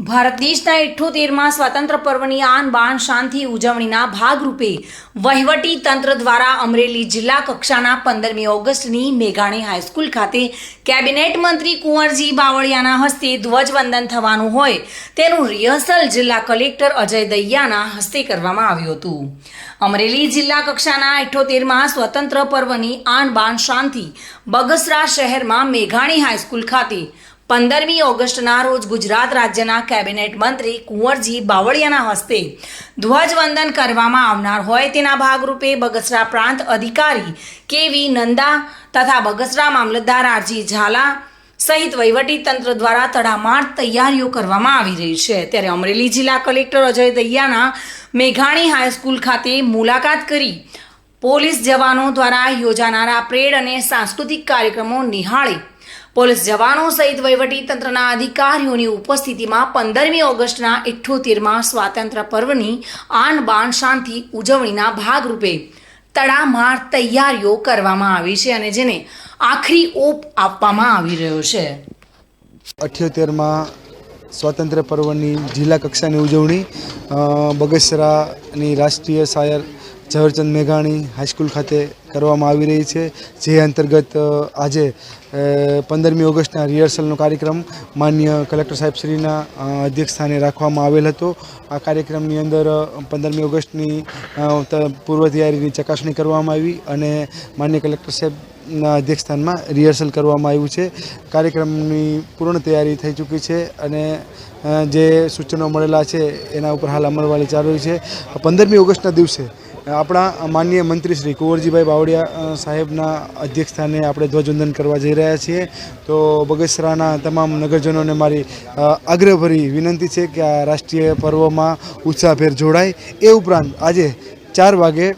ભારત દેશના ઇઠ્ઠોતેરમાં સ્વાતંત્ર પર્વની આન બાન શાંતિ ઉજવણીના ભાગરૂપે વહીવટી તંત્ર દ્વારા અમરેલી જિલ્લા કક્ષાના પંદરમી ઓગસ્ટની મેઘાણી હાઈસ્કૂલ ખાતે કેબિનેટ મંત્રી કુંવરજી બાવળિયાના હસ્તે ધ્વજવંદન થવાનું હોય તેનું રિહર્સલ જિલ્લા કલેક્ટર અજય દૈયાના હસ્તે કરવામાં આવ્યું હતું. અમરેલી જિલ્લા કક્ષાના ઇઠ્ઠોતેરમાં સ્વતંત્ર પર્વની આન બાન શાંતિ બગસરા શહેરમાં મેઘાણી હાઈસ્કૂલ ખાતે પંદરમી ઓગસ્ટના રોજ ગુજરાત રાજ્યના કેબિનેટ મંત્રી કુંવરજી બાવળિયાના હસ્તે ધ્વજવંદન કરવામાં આવનાર હોય તેના ભાગરૂપે બગસરા પ્રાંત અધિકારી કેવી નંદા તથા બગસરા મામલતદાર આરજી ઝાલા સહિત તંત્ર દ્વારા તડામાર તૈયારીઓ કરવામાં આવી રહી છે. ત્યારે અમરેલી જિલ્લા કલેક્ટર અજય દૈયાના મેઘાણી હાઈસ્કૂલ ખાતે મુલાકાત કરી પોલીસ જવાનો દ્વારા યોજાનારા પરેડ અને સાંસ્કૃતિક કાર્યક્રમો નિહાળી પોલીસ જવાનો સહિત તંત્રના અધિકારીઓની ઉપસ્થિતિમાં પંદરમી ઓગસ્ટના ઇઠ્ઠોતેરમાં સ્વાતંત્ર્ય પર્વની આન બાન શાંતિ ઉજવણીના ભાગરૂપે તડામાર તૈયારીઓ કરવામાં આવી છે અને જેને આખરી ઓપ આપવામાં આવી રહ્યો છે. અઠ્યોતેરમાં સ્વાતંત્ર્ય પર્વની જિલ્લા કક્ષાની ઉજવણી બગસરાની રાષ્ટ્રીય શાયર ઝવેરચંદ મેઘાણી હાઈસ્કૂલ ખાતે કરવામાં આવી રહી છે, જે અંતર્ગત આજે પંદરમી ઓગસ્ટના રિહર્સલનો કાર્યક્રમ માન્ય કલેક્ટર સાહેબશ્રીના અધ્યક્ષસ્થાને રાખવામાં આવેલ હતો. આ કાર્યક્રમની અંદર પંદરમી ઓગસ્ટની પૂર્વ તૈયારીની ચકાસણી કરવામાં આવી અને માન્ય કલેક્ટર સાહેબના અધ્યક્ષસ્થાનમાં રિહર્સલ કરવામાં આવ્યું છે. કાર્યક્રમની પૂર્ણ તૈયારી થઈ ચૂકી છે અને જે સૂચનો મળેલા છે, એના ઉપર હાલ અમલવારી ચાલુ છે. પંદરમી ઓગસ્ટના દિવસે આપણા માનનીય મંત્રી શ્રી કુંવરજીભાઈ બાવળિયા સાહેબના અધ્યક્ષસ્થાને આપણે ધ્વજવંદન કરવા જઈ રહ્યા છીએ. તો બગસરાના તમામ નગરજનોને મારી આગ્રહભરી વિનંતી છે કે આ રાષ્ટ્રીય પર્વમાં ઉત્સાહભેર જોડાય. એ ઉપરાંત આજે ચાર વાગે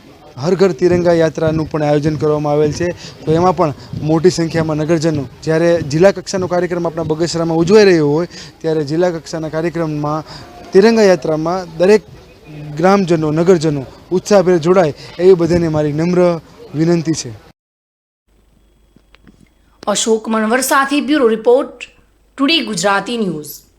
હર ઘર તિરંગા યાત્રાનું પણ આયોજન કરવામાં આવેલ છે. તો એમાં પણ મોટી સંખ્યામાં નગરજનો, જ્યારે જિલ્લા કક્ષાનો કાર્યક્રમ આપણા બગસરામાં ઉજવાઈ રહ્યો હોય, ત્યારે જિલ્લા કક્ષાના કાર્યક્રમમાં તિરંગા યાત્રામાં દરેક ગ્રામજનો, નગરજનો ઉત્સાહભેર જોડાય એવી બધાને મારી નમ્ર વિનંતી છે. અશોક મણવર સાથે bureau report, today Gujarati news.